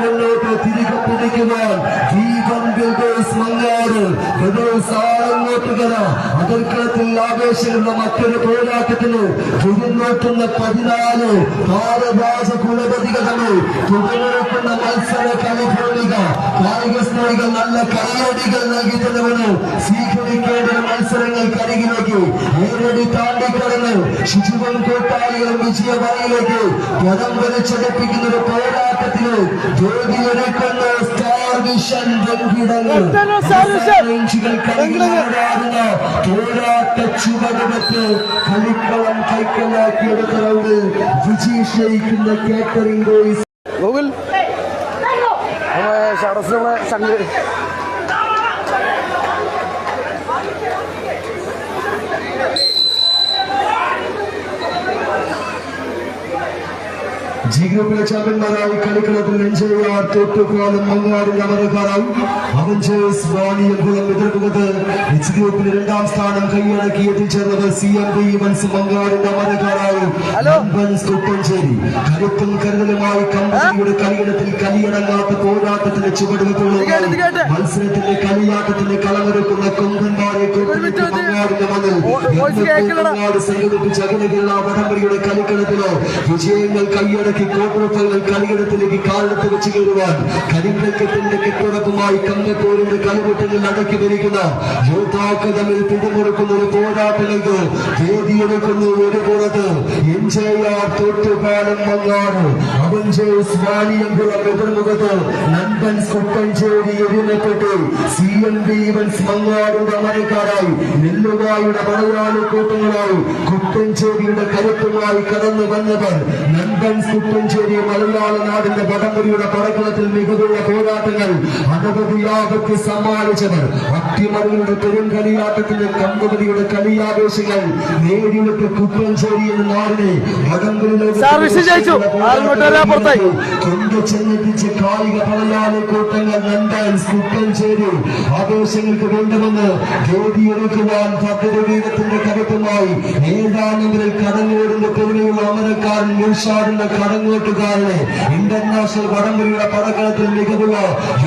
മുന്നോട്ട് തിരികെ പിടിക്കുവാൻ ബ്രദേഴ്സ് അതിർക്കളത്തിൽ ആവേശമുള്ള മറ്റൊരു പോരാട്ടത്തിന് ചുരുന്നോട്ടുന്ന പതിനാല് ഭാരരാജ കുലപതികളെ തുടർക്കുന്ന മത്സര കളിഭൂമിക കായിക സ്നേഹികൾ നല്ല കൈയടികൾ നൽകി തന്നവന് സ്വീകരിക്കേണ്ട മത്സരങ്ങൾ കരികിലേക്ക് ഏറടി താണ്ടിക്കടന്ന് ശുചിവൻ കൂട്ടാളികളും വിജയവരയിലേക്ക് പദം വലിച്ചെടുപ്പിക്കുന്ന ഒരു പോരാട്ടത്തിന് സ്റ്റാർ റേഞ്ചുകൾ കളിക്കുന്ന പോരാട്ട ചുവടുവെച്ച് കളിക്കളം കൈക്കലാക്കിയെടുത്തവർക്ക് വിജയിച്ചിരിക്കുന്ന കേറ്ററിംഗ് ബോയ്സ്. ഗൂഗിൾ ഷറസിനെ സംഘ ജി ഗ്രൂപ്പിലെ ചാമ്പ്യന്മാരായി കളിക്കളത്തിൽ നെഞ്ചെയ്യാർ തോട്ടുപാലം മങ്ങാടിന്റെ അമരക്കാരായി അവഞ്ചേഴ്സ് വാണിയംകുളം എതിർക്കുന്നത് എച്ച് ഗ്രൂപ്പിലെ രണ്ടാം സ്ഥാനം കൈയടക്കി എത്തിച്ചേർന്നത് സി എം ബി ഇവൻസ് മങ്ങാടിന്റെ അമരക്കാരായി കുട്ടഞ്ചേരി. കരുത്തും കരുതലുമായി കമ്പനിയുടെ കളിയിടത്തിൽ കലിയടങ്ങാത്ത പോരാട്ടത്തിന്റെ കേട്ട്. മത്സരത്തിന്റെ കളിയാട്ടത്തിന്റെ കളമൊരുക്കുന്ന കൊമ്പന്മാരെ മങ്ങാടിന്റെ മണ്ണിൽ സംഘടിപ്പിച്ച വടംവലിയുടെ കളിക്കളത്തിലോ വിജയങ്ങൾ കൈയടക്കി ക്വാർട്ടർ ഫൈനൽ കളിയിടത്തിലേക്ക് കാലത്ത് വെച്ച് കയറുവാൻ കരിമ്പക്കത്തിന്റെ കെട്ടുറപ്പുമായി കമ്മത്തോരിന്റെ കളിമുട്ടങ്ങളിൽ അടക്കി ഭരിക്കുന്ന യോദ്ധാക്കൾ തമ്മിൽ പിടിമുറുക്കുന്ന ഒരു പോരാട്ടങ്ങൾക്ക് വേദിയെടുക്കുന്നു ഒരു പുറത്ത്. എം കൂട്ടങ്ങളായി കുട്ടഞ്ചേരിയുടെ കരുത്തുമായി കടന്നു വന്നവർ മലയാള നാടിന്റെ വടംവലിയുടെ പടക്കളത്തിൽ മികവുള്ള പോരാട്ടങ്ങൾ അനവധി ആപത്ത് സമ്മാനിച്ചവർ. അട്ടിമറിയുടെ പെരുങ്കളിയാട്ടത്തിന്റെ കമ്പതിയുടെ കളിയാവേശങ്ങൾ നേരിട്ട് കുപ്പഞ്ചേരി എന്ന നാടിനെ ചെന്നെത്തിച്ച് കായിക പടയാളി കൂട്ടങ്ങൾ നൻപൻസ് കുപ്പഞ്ചേരി ആവേശങ്ങൾക്ക് വേണ്ടുമെന്ന് വേദിയൊരുക്കുവാൻ പദ്ധതിയുടെ കരുത്തുമായി ഏഴാം നമ്പറിൽ പെരുമയുള്ള അമരക്കാരൻ മുർഷാദിന്റെ കടങ്ങോട്ടുകാരനെ ഇന്റർനാഷണൽ വടംവലിയുടെ പടക്കളത്തിൽ മികവുള്ള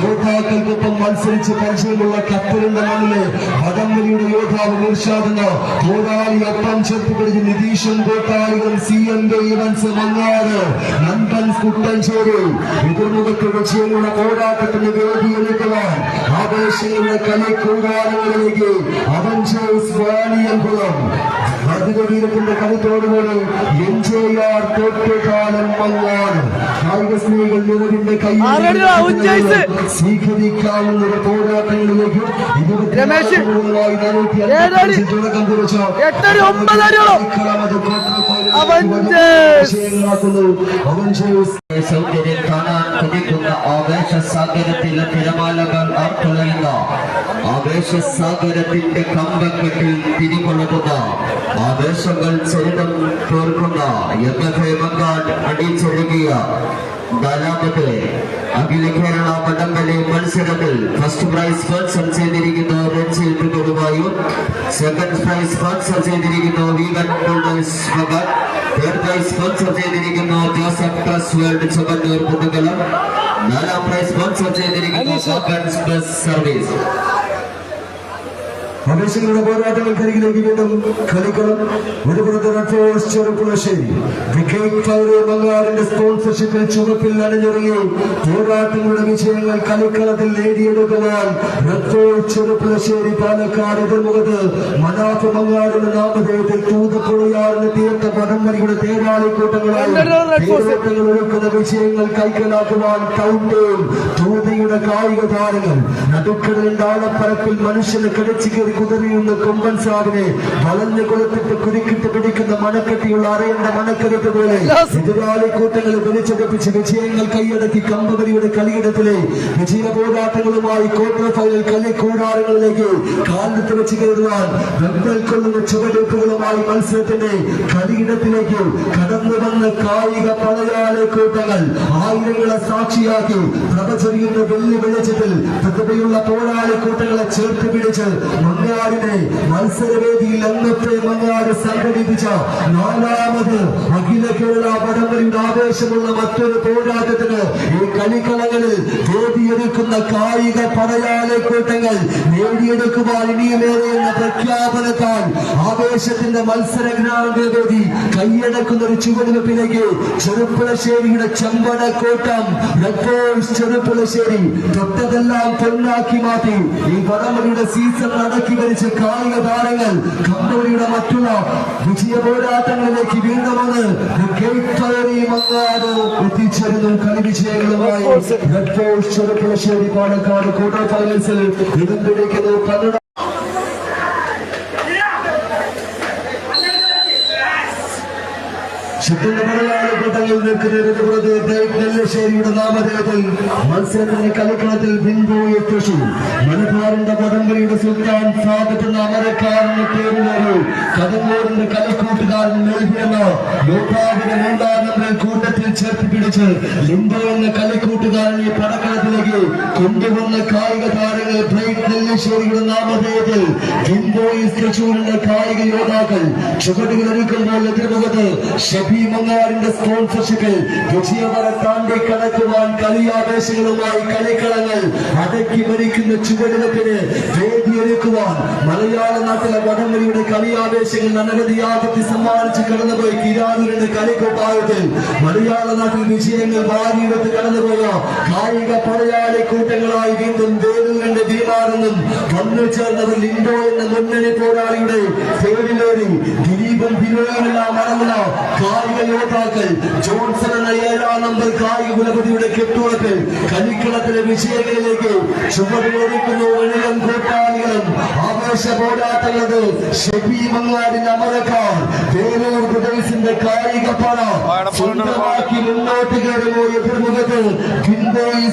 യോദ്ധാക്കൾക്കൊപ്പം മത്സരിച്ച് പരിചയമുള്ള ഖത്തറിന്റെ മണ്ണിലെ വടംവലിയുടെ യോദ്ധാവ് മുർഷാദ് എന്ന പോരാളി ഒപ്പം ചേർത്ത് പിടിച്ച് നിതീഷൻ കോട്ടാളികളും C M K events Mangad Nandan Kuttancheri. എതിർമുഖത്ത് വിജയമുള്ള പോരാട്ടത്തിന് വേദിയൊരുക്കുവാൻ ആവേശങ്ങളുടെ കളിക്കൂടാരങ്ങളിലേക്ക് അവഞ്ചേഴ്സ് വാണിയംകുളം അതിരവീരത്തിന്റെ കളിത്തോടുകൂടി എൻജെആർ തോട്ടുകാലം മങ്ങാട് കായിക. സ്വീകരിക്കാവുന്ന ഒരു പോരാട്ടങ്ങളിലേക്ക് ഇരുപത്തി തുടക്കം കുറിച്ച കാണാൻ കുതിക്കുന്ന ആവേശ സാഗരത്തിലെ തിരമാലകൾ ആർത്തുലയുന്ന ആവേശ സാഗരത്തിന്റെ കമ്പക്കെട്ടിൽ തിരികൊളുകുന്ന ആവേശങ്ങൾ ചരിതം തോർക്കുന്ന എം എഫ് എ ബംഗാൾ അടിച്ചൊഴുകിയ നാലാമത് അഖില കേരള വടംവലി മത്സരത്തിൽ ഫസ്റ്റ് പ്രൈസ് സ്പോൺസർ ചെയ്തിരിക്കുന്ന രഞ്ജിൽ മൃഗവുമായും സെക്കൻഡ് പ്രൈസ് സ്പോൺസർ ചെയ്തിരിക്കുന്ന വീഗൻ ബിൽഡേഴ്സ് മകൾ തേർഡ് പ്രൈസ് സ്പോൺസർ ചെയ്തിരിക്കുന്ന ജോസഫ് പ്ലസ് വേൾഡ് ചുവന്നൂർ കുട്ടുകലം നാലാം പ്രൈസ് സ്പോൺസർ ചെയ്തിരിക്കുന്ന ഗവൺമെന്റ് ബസ് സർവീസ് ആവേശങ്ങളുടെ പോരാട്ടങ്ങൾക്കരികിലേക്ക് വീണ്ടും കളിക്കണം ഒരു പുറത്ത് റെഡ് ഫോഴ്സ് ചെറുപ്പുളശ്ശേരി വിക്കറ്റ് മങ്ങാടിന്റെ സ്പോൺസർഷിപ്പിൽ ചുവപ്പിൽ അണിഞ്ഞിറങ്ങി പോരാട്ടങ്ങളുടെ വിജയങ്ങൾ കളിക്കളത്തിൽ നേടിയെടുക്കുവാൻ റെഡ് ഫോഴ്സ് ചെറുപ്പുളശ്ശേരി പാലക്കാട് എതിർമുഖത്ത് മനാഫ് ബംഗാളിന്റെ നാമധേയത്തിൽ തൂതപ്പുഴയാറിന് തീർത്ത പടംവലിയുടെ തേരാളിക്കൂട്ടങ്ങളായി. തേരോട്ടങ്ങൾ ഒരുക്കുന്ന വിജയങ്ങൾ കൈക്കലാക്കുവാൻ ടൗട്ടേം തൂതയുടെ കായിക താരങ്ങൾ നടുക്കടലിന്റെ ആഴപ്പരപ്പിൽ മനുഷ്യനെ കടിച്ചു കയറി കുതിരിയുന്ന കൊമ്പൻ സാവിനെ വളഞ്ഞു കൊളുത്തിട്ട് കുരുക്കിട്ട് പിടിക്കുന്ന മണക്കെട്ടിയുള്ള അറിയേണ്ട മണക്കെടുത്ത് പോലെ എതിരാളി കൂട്ടങ്ങൾ വലിച്ചെടുപ്പിച്ച് വിജയങ്ങൾ കൈയടക്കി കമ്പവലിയുടെ കളിയിടത്തിലെ വിജയ പോരാട്ടങ്ങളുമായി ക്വാർട്ടർ ഫൈനൽ കളി കൂടാരങ്ങളിലേക്ക് കാലത്ത് വെച്ച് കയറുവാൻ വെമ്പൽ കൊള്ളുന്ന ചുവടുവെപ്പുകളുമായി മത്സരത്തിന്റെ കളിയിടത്തിലേക്ക് കടന്നു വന്ന കായിക പടയാളി കൂട്ടങ്ങൾ ആയിരങ്ങളെ സാക്ഷിയാക്കി പ്രഭചൊരിയുന്ന വെള്ളി വെളിച്ചത്തിൽ പ്രതിഭയുള്ള പോരാളി കൂട്ടങ്ങളെ ചേർത്ത് പിടിച്ച് മങ്ങാടിനെ മത്സരവേദിയിൽ അന്നത്തെ മങ്ങാട് സംഘടിപ്പിച്ച നാലാമത് അഖില കേരള വടംവലിയുടെ ആവേശമുള്ള മറ്റൊരു പോരാട്ടത്തിന് ഈ കളിക്കളങ്ങളിൽ വേദിയെടുക്കുന്ന കായിക പടയാളെ കൂട്ടങ്ങൾ നേടിയെടുക്കുവാൻ ഇനിയുമേറെ എന്ന പ്രഖ്യാപനത്താൽ ആവേശത്തിന്റെ മത്സര ഗ്രാമവേദി കൈയടക്കുന്ന ഒരു ചുവടുവെപ്പിലേക്ക് ചെറുപ്പുളശ്ശേരിയുടെ ചെമ്പടക്കോട്ടം റെക്കോർഡ്സ് ചെറുപ്പുളശ്ശേരി തൊട്ടതെല്ലാം പൊന്നാക്കി മാറ്റി ഈ വടംവലിയുടെ സീസൺ നടക്കി. വരിച്ച കായിക താരങ്ങൾ കമ്പനിയുടെ മറ്റുള്ള വിജയ പോരാട്ടങ്ങളിലേക്ക് വീണ്ടും എത്തിച്ചേരുന്നു കളി വിജയങ്ങളുമായി. റെഡ് പാലക്കാട് ക്വാർട്ടർ ഫൈനൽസിൽ കന്നഡ തൃശൂർ മലബാറിന്റെ സാധിക്കുന്ന കൂട്ടത്തിൽ ചേർത്ത് പിടിച്ച് ലിംബോ എന്ന കളിക്കൂട്ടുകാരനെ പടക്കളത്തിലേക്ക് കൊണ്ടുവന്ന കായിക താരങ്ങൾ നാമധേയത്തിൽ കായിക യോദ്ധാക്കൾ ചുവടുകളൊരുക്കുമ്പോൾ എതിർമുഖത്ത് ഷബി മങ്ങാടിന്റെ സ്പോൺസർഷിപ്പിൽ വിജയവര താണ്ടി കടക്കുവാൻ കളിയാവേശങ്ങളുമായി കളിക്കളങ്ങൾ അടക്കി മരിക്കുന്ന ചുവടുവെപ്പിന് വേദിയൊരുക്കുവാൻ മലയാള നാട്ടിലെ വടംവലിയുടെ കളിയാവേശങ്ങൾ അനവധി ആപത്തി സമ്മാനിച്ച് കടന്നുപോയി കിരാനൂരിന്റെ കളിക്കൊട്ടാരത്തിൽ മലയാള നാട്ടിൽ വിജയങ്ങൾ വാരിയെടുത്ത് കടന്നുപോയ കായിക പടയാളി കൂട്ടങ്ങളായി വീണ്ടും വേലൂരിന്റെ ഭീമാറെന്നും വന്നു ചേർന്നവർ ലിൻഡോ എന്ന മുന്നണി പോരാളിയുടെ പേരിലേറി ദിലീപും ബിനോയുമെല്ലാം അടങ്ങുന്ന കായിക യോദ്ധാക്കൾ ജോൺസൺ എന്ന ഏഴാം നമ്പർ കായിക കുലപതിയുടെ കെട്ടുറപ്പിൽ കളിക്കളത്തിലെ വിജയങ്ങളിലേക്ക് ചുവടുകൊടുക്കുന്നു വെളിളം കൂട്ടാളികളും. ആവേശ പോരാട്ടങ്ങളത് ഷെബി മങ്ങാടിന്റെ അമരക്കാർ. വേലൂർ പ്രദേശിന്റെ കായിക പണ സ്വന്തമാക്കി മുന്നോട്ട് കയറുമ്പോൾ എതിർമുഖത്ത്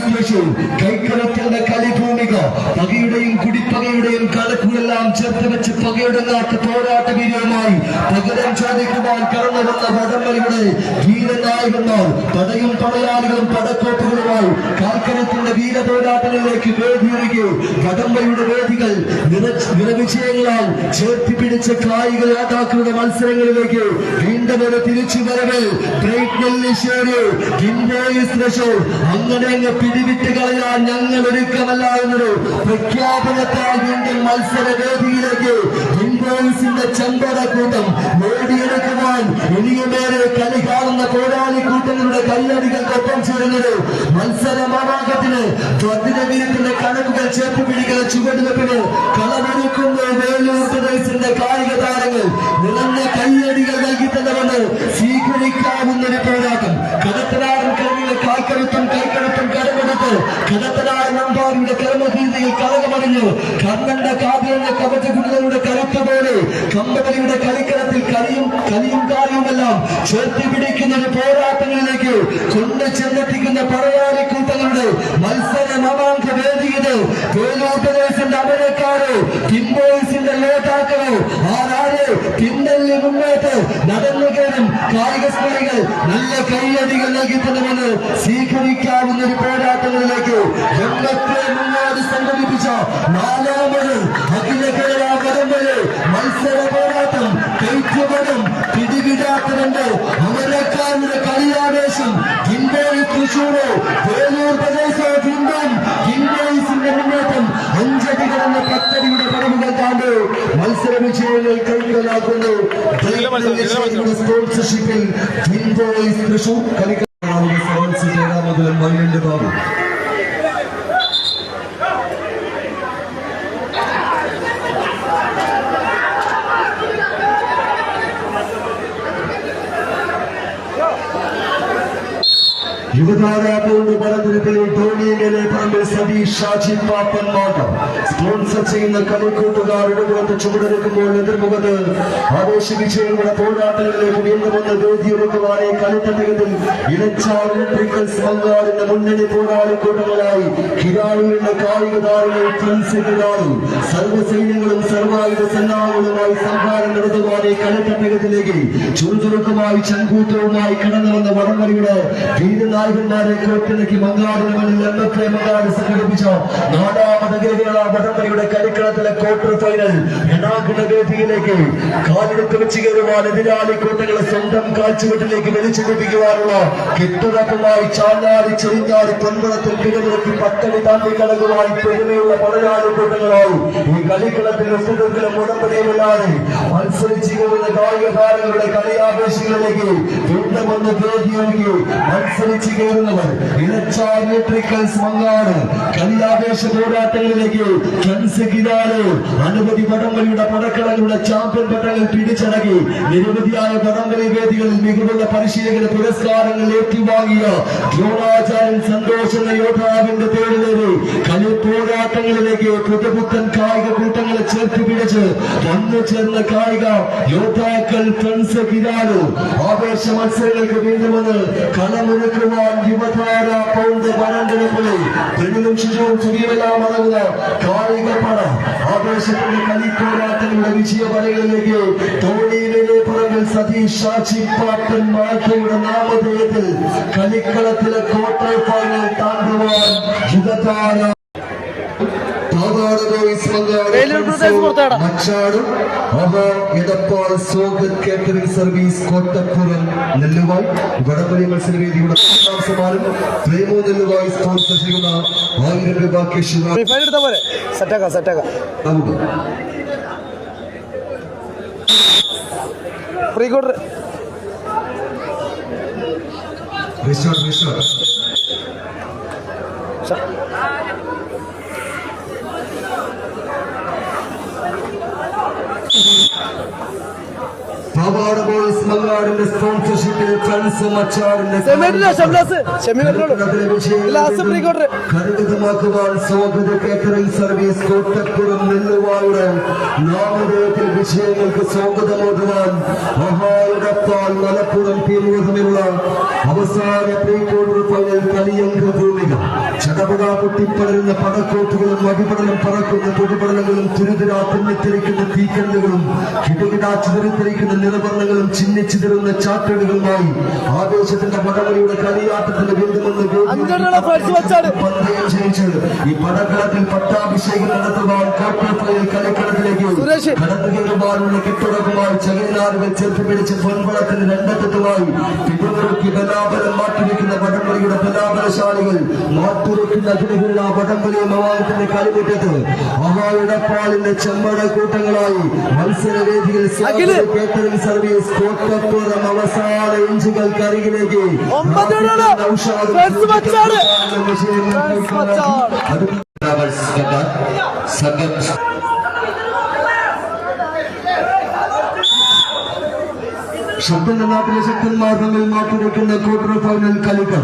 തൃശൂർ കൈക്കലത്തിന്റെ കളിഭൂമിക പകയുടെയും കുടിപ്പകയുടെയും കലക്കുകളെല്ലാം ചേർത്ത് വെച്ച് പകയുടെ നാട്ട് പോരാട്ട വീര്യവുമായി പകരം ചോദിക്കുവാൻ കടന്നു വന്ന വടംവലിയുടെ വീരനായകന്മാർ പടയും പടയാളികളും പടക്കോപ്പുകളുമായി കാൽക്കരത്തിന്റെ വീരപോരാട്ടങ്ങളിലേക്ക് വേദിയൊരുക്കി കടമ്പയുടെ വേദികൾ നിറ- നിറവിജയങ്ങളാൽ ചേർത്തി പിടിച്ച കായിക നേതാക്കളുടെ മത്സരങ്ങളിലേക്ക് വീണ്ടും ഒരു തിരിച്ചു വരവ് ബ്രൈറ്റ് നെല്ലിശ്ശേരി കിൻബോയിസ് തൃശൂർ അങ്ങനെ അങ്ങ് പിടിവിട്ട് കളയാൻ ഞങ്ങൾ ഒരുക്കമല്ല എന്നൊരു പ്രഖ്യാപനത്താൽ വീണ്ടും മത്സര വേദിയിലേക്ക് കിൻബോയിസിന്റെ ചെമ്പട കൂട്ടം നേടിയെടുക്കുവാൻ ഇനിയുമേറെ കളി കാണുന്ന കോടാലി കൂട്ടങ്ങളുടെ കൈയടികൾക്കൊപ്പം ചേരുന്നത് മത്സരമാമാകത്തിന് ത്വതിരവീരത്തിന്റെ കണക്കുകൾ ചേർത്ത് പിടിക്കുന്ന ചുവടുവെപ്പിന് കളമൊരുക്കുന്ന വേലൂർ പ്രദേശത്തിന്റെ കായിക താരങ്ങൾ. നിറഞ്ഞ കല്ലടികൾ നൽകി തന്നുകൊണ്ട് സ്വീകരിക്കാവുന്ന ഒരു പോരാട്ടം. കൈക്കരുത്തും കടമെടുത്ത് കടത്തനാടൻ നമ്പാറിയുടെ കർമ്മഭീതിയിൽ കളകമറിഞ്ഞു കർണന്റെ കാതിലെന്ന കവചകുടികളുടെ കരുത്ത് പോലെ കമ്പനിയുടെ കളിക്കളത്തിൽ കലിയും കലിയും കാര്യവുമെല്ലാം ചേർത്തി പിടിക്കുന്ന ഒരു പോരാട്ടങ്ങളിലേക്ക് കൊണ്ടു ചെന്നെത്തിക്കുന്ന പടയാളി കൂട്ടങ്ങളുടെ മത്സര നവാങ്ക വേദിയത് പ്രദേശന്റെ അമരക്കാരോ കിംബോയ്സിന്റെ നേതാക്കളോ ആരാര് പിന്നല്ലി മുന്നേറ്റ് നടന്നു കയറും കായിക സ്മരികൾ നല്ല കൈയടികൾ നൽകി തന്നുമെന്ന് സ്വീകരിക്കാവുന്ന ഒരു പോരാട്ടങ്ങളിലേക്ക് രംഗത്തെ മുന്നോട്ട് സംഘടിപ്പിച്ച നാലാമത് അഖില കേരള കടമ്പൽ മത്സര പോരാട്ടം. കൈറ്റുപടം പിടികിടാത്തതുണ്ട് അമരക്കാരുടെ കളിയാവേശം കിൻഡോയി തൃശൂരോ വേലൂർ പ്രദേശോ വീണ്ടും കിൻഡോയിസിന്റെ മുന്നേറ്റം അഞ്ചടി കടന്ന പത്തടിയുടെ പടവുകൾ താണ്ട് മത്സര വിജയങ്ങൾ കൈക്കലാക്കുന്നു. സ്പോൺസർഷിപ്പിൽ തൃശൂർ കളിക്കാരുടെ സെവൻസ് ഏഴാമതിലും വൈകണ്ട് ബാബു. യുവതാരാക്കളുടെ പടനിരത്തിൽ ടോണി മേലെ പറമ്പിൽ സതീഷ് ഷാജി പാപ്പൻ മാട്ടം സ്പോൺസർ ചെയ്യുന്ന കളിക്കൂട്ടുകാരുടെ പുറത്ത് ചുവടെടുക്കുമ്പോൾ എതിർമുഖത്ത് ആവേശ വിജയങ്ങളുടെ പോരാട്ടങ്ങളിലേക്ക് വീണ്ടും വന്ന് വേദിയൊരുക്കുവാനെ കളിത്തട്ടകത്തിൽ ഇലച്ചാൽ ഇലക്ട്രിക്കൽസ് മങ്ങാടിന്റെ മുന്നണി പോരാളി കൂട്ടങ്ങളായി കിരാളികളുടെ കായിക താരങ്ങൾ ഫ്രണ്ട്സിനാളും സർവസൈന്യങ്ങളും സർവായുധ സന്നാഹങ്ങളുമായി സംഹാരം നടത്തുവാനെ കളിത്തട്ടകത്തിലേക്ക് ചുറുചുറുക്കുമായി ചങ്കൂറ്റവുമായി കടന്നു വന്ന വടംവലിയുടെ വീരനായകന്മാരെ കോട്ടിണക്കി മങ്ങാടിന് മുന്നിൽ എം എഫ് സംഘടിപ്പിച്ച നാലാമത് കേരള വടംവലിയുടെ കളിക്കളത്തിലെ ക്വാർട്ടർ ഫൈനൽ രണാകുണ വേദിയിലേക്ക് കാലെടുത്ത് വെച്ച് കയറുവാൻ എതിരാളി കൂട്ടങ്ങളെ സ്വന്തം കാഴ്ചവെട്ടിലേക്ക് വലിച്ചെടുപ്പിക്കുവാനുള്ള കെട്ടുറപ്പുമായി ചാഞ്ഞാടി ചെറിഞ്ഞാടി പൊൻകുളത്തിൽ കിടനിറക്കി പത്തടി താണ്ടി കടകുമായി പെരുമയുള്ള പടയാളി കൂട്ടങ്ങളായി ഈ കളിക്കളത്തിൽ ഒത്തുതീർക്കലും ഉടമ്പടിയുമില്ലാതെ മത്സരിച്ചു കയറുന്ന കായിക താരങ്ങളുടെ കളിയാവേശങ്ങളിലേക്ക് വീണ്ടും ഒന്ന് വേദിയൊരുക്കി മത്സരിച്ചു കയറുന്നവർ ഇലച്ചാർ മെട്രിക്കൽസ് മങ്ങാട് കളിയാവേശ പോരാട്ടങ്ങളിലേക്ക് അനവധി വടംവലിയുടെ പടക്കളങ്ങളുടെ ചാമ്പ്യൻ പട്ടങ്ങൾ പിടിച്ചടക്കി. നിരവധിയായ വടംവലി വേദികളിൽ മികവുള്ള പരിശീലകന് പുരസ്കാരങ്ങൾ ഏറ്റുവാങ്ങിയ ദ്രോണാചാര്യൻ സന്തോഷ് എന്ന യോദ്ധാവിന്റെ പേരിലേറെ കളി പോരാട്ടങ്ങളിലേക്ക് പുതുപുത്തൻ കായിക കൂട്ടങ്ങളെ ചേർത്ത് പിടിച്ച് വന്നു ചേർന്ന കായിക യോദ്ധാക്കൾ ഫ്രണ്ട്സ് കിരാലു ആവേശ മത്സരങ്ങൾക്ക് വീണ്ടും വന്ന് കളമൊരുക്കുവാൻ യുവതാര പൗണ്ട് പെണ്ണിലും ശിശുവും ചുരിയുമെല്ലാം അടങ്ങുന്ന കായിക പട ആവേശത്തിന്റെ കളിപ്പോരാട്ടങ്ങളുടെ വിജയവലകളിലേക്ക് തോണിയിലെ പറമ്പിൽ സതീഷ് ഷാജി പാപ്പൻ മാറ്റയുടെ നാമധേയത്തിൽ കളിക്കളത്തിലെ ക്വാർട്ടർ ഫൈനൽ താണ്ടുവാൻ യുഗതാര ബ്രദേഴ്സ് പുറത്താടാ. മച്ചാടും അഹോ എടപ്പാൾ സ്വാഗത് കേറ്ററിംഗ് സർവീസ് കോട്ടപ്പുറം നെല്ലുവായ് വടംവലി മത്സരവേദിയുടെ ഒന്നാം സമ്മാനം പ്രേമോ നെല്ലുവായ് സ്പോൺസർ ചെയ്യുന്ന ആയിരം രൂപ പോലെ സെറ്റാക്കാം സെറ്റാക്കാം pre. Quarter resort resort Mm-hmm. പാവാട് ബോയ്സ് മങ്ങാടിന്റെ സ്പോൺസർഷിപ്പിൽ ഫ്രണ്ട്സ് മച്ചാടിന്റെ കരുതമാക്കുവാൻ സ്വാഗത കേറ്ററിംഗ് സർവീസ് കോട്ടപ്പുറം നെല്ലുവായുടെ നാമധേയത്തിൽ വിഷയങ്ങൾക്ക് സ്വാഗതമോടുവാൻ മഹായുടപ്പാൽ മലപ്പുറം തീരുവതമുള്ള അവസാന പ്രീ ക്വാർട്ടർ ഫൈനൽ കളിയങ്ക ഭൂമിക ചടപട പൊട്ടിപ്പടരുന്ന പടക്കോട്ടുകളും അടിപടലം പറക്കുന്ന പൊടിപടലങ്ങളും തുരുതിരാ തിന്നിത്തെറിക്കുന്ന തീക്കല്ലുകളും കിടകിടാ ചിതറിത്തെറിക്കുന്ന നിറവർണങ്ങളും ചിന്നിച്ചിതറുന്ന ചാട്ടടുകളുമായി ആവേശത്തിന്റെ പടവലിയുടെ കളിയാട്ടത്തിന്റെ വച്ചാട് ഈ പടക്കളത്തിൽ പട്ടാഭിഷേകം നടത്തുവാൻ കളിക്കളത്തിലേക്ക് കടത്തുകയുമാറുള്ള കയറുവാനുള്ള ചകിനാറുകൾ ചേർത്ത് പിടിച്ച് പൊൻകുളത്തിന് രണ്ടറ്റത്തുമായി പിടിമുറുക്കി ബലാബലം മാറ്റിവെക്കുന്ന വടംവലിയുടെ ബലാബലശാലികൾ മാറ്റുവെക്കുന്ന ആ വടംവലി മവാനത്തിന്റെ കളിമുറ്റത്ത് മഹായിടപ്പാളിന്റെ ചെമ്മട കൂട്ടങ്ങളായി മത്സരവേദിയിൽ അഖിൽ. സർവീസ് കോട്ടപ്പുറം അവസാന ഇഞ്ചുകൾക്ക് അരികിലേക്ക് സംഘം ശബ്ദന്റെ നാട്ടിലെ ശക്തന്മാർ തമ്മിൽ മാറ്റിവെക്കുന്ന ക്വാർട്ടർ ഫൈനൽ കളികൾ.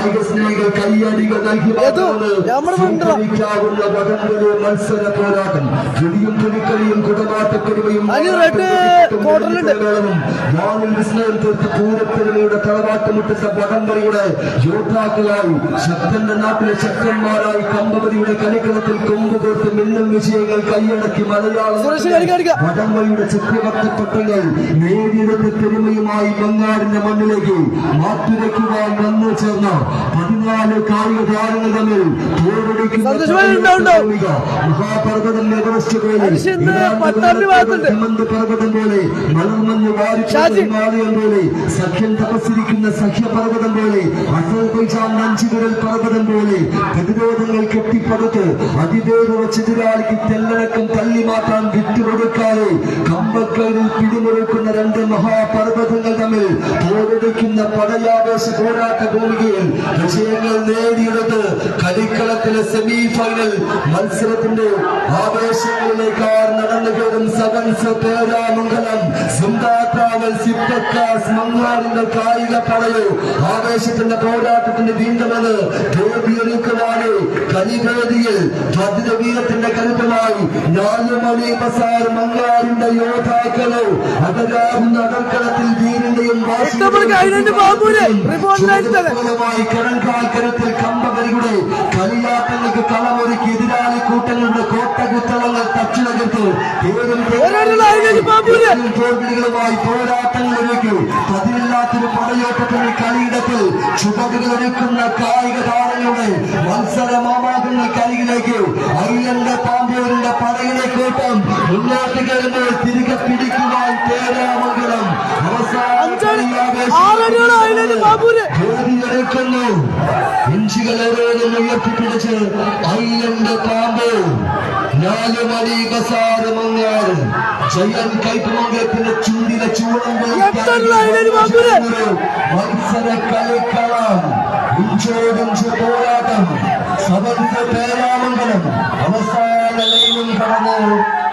കായിക സ്നേഹികൾ കയ്യടികൾ നൽകി ഏതോ, നമ്മുടെ വടംവലി മത്സര പോരാട്ടം. കിടിയും പുലിക്കളിയും quarter-ലുണ്ട്. വാനിൽ വിസ്മയം തീർത്ത് വടംവലിയുടെ യോദ്ധാക്കളായി ശക്തന്റെ നാട്ടിലെ ശക്തന്മാരായി കമ്പവതിയുടെ കളിക്കളത്തിൽ കൊമ്പ് കോർത്ത് മിന്നും വിജയങ്ങൾ കൈയടക്കി. മലയാളം വടംവലിയുടെ ചക്രവർത്തി പട്ടങ്ങൾ നേടിയെടുത്ത പെരുമയുമായി മങ്ങാടിന്റെ മണ്ണിലേക്ക് മാറ്റുരയ്ക്കുവാൻ വന്നു ചേർന്ന. പതിനാല് കായിക താരങ്ങൾ തമ്മിൽ. മഹാപർവതം എവറസ്റ്റ് പോലെ പർവതം മലർമഞ്ഞ്. വാരിമാലയം പോലെ സഖ്യം തപസ്സിരിക്കുന്ന സഖ്യപർവതം പോലെ അസർബൈജാൻ പർവതം പോലെ പ്രതിരോധങ്ങൾ കെട്ടിപ്പടുത്ത് അതിവേഗ ചെതിരാളിക്ക് തെല്ലടക്കം തള്ളി മാറ്റാൻ വിട്ടുകൊടുക്കാതെ കമ്പക്കലിൽ പിടിമുറുക്കുന്ന രണ്ട് മഹാപർവതങ്ങൾ തമ്മിൽ പോരടിക്കുന്ന പടയാവേശ പോരാട്ട ഭൂമിയിൽ വിജയങ്ങൾ നേടിയെടുത്ത് കളിക്കളത്തിലെ സെമി ഫൈനൽ മത്സരത്തിന്റെ ആവേശങ്ങളിലേക്കാർ നടന്നു കയറും സദൻസ് പേരാമംഗലം. സിംധാ ട്രാവൽസ് ഇപ്പക്കാസ് മങ്ങാടിന്റെ കായിക പടയോ? ആവേശത്തിന്റെ പോരാട്ടത്തിന്റെ വീണ്ടുമെന്ന് ദേവിയൊരുക്കുവാണ് കലിവേദിയിൽ ഭദ്രവീരത്തിന്റെ കരുത്തമായി നാലുമണി ബസാർ മങ്ങാടിന്റെ യോദ്ധാക്കളോ അകരാകുന്ന അകർക്കളത്തിൽ വീരിന്റെയും കടൽക്കാൽക്കരത്തിൽ കമ്പകരിയുടെ കളിയാട്ടങ്ങൾക്ക് കളമൊരുക്കി എതിരാളി കൂട്ടങ്ങളുടെ കോട്ടകുത്തളങ്ങൾ ബാബുവിനെ. തോൽവികളുമായി പോരാട്ടങ്ങൾ ഒരുക്കി. പതിവില്ലാത്തൊരു പടയോട്ടത്തിന് കളിയിടത്തിൽ ചുവടുകൾ ഒരുക്കുന്ന കായിക താരങ്ങളുടെ മത്സരമാമാകുന്ന കളിയിലേക്ക് അയ്യന്റെ പാമ്പൂരിന്റെ പടയിലെ കൂട്ടം മുന്നോട്ട് കയറുമ്പോൾ തിരികെ പിടിക്കുവാൻ തേരാമംഗലം അവസാന അഞ്ചാണ് കളിയാവേശം ആറടിയുള്ള അതിനെന്റെ ബാബുവിനെ? ജ്യോതിയെടുക്കുന്നു ഇഞ്ചുകളോരോന്നും ഉയർത്തിപ്പിടിച്ച് അയ്യന്റെ പാമ്പ്. നാലുമണി ബസാറ് മങ്ങാറ്. ജയൻ കൈപ്പമംഗലത്തിന്റെ ചൂടിലെ ചൂടം. മത്സര കളിക്കളം ഇഞ്ചോടിഞ്ച് പോരാട്ടം. സമന്ത പേരാമംഗലം. അവസാന ലൈനും കടന്ന്.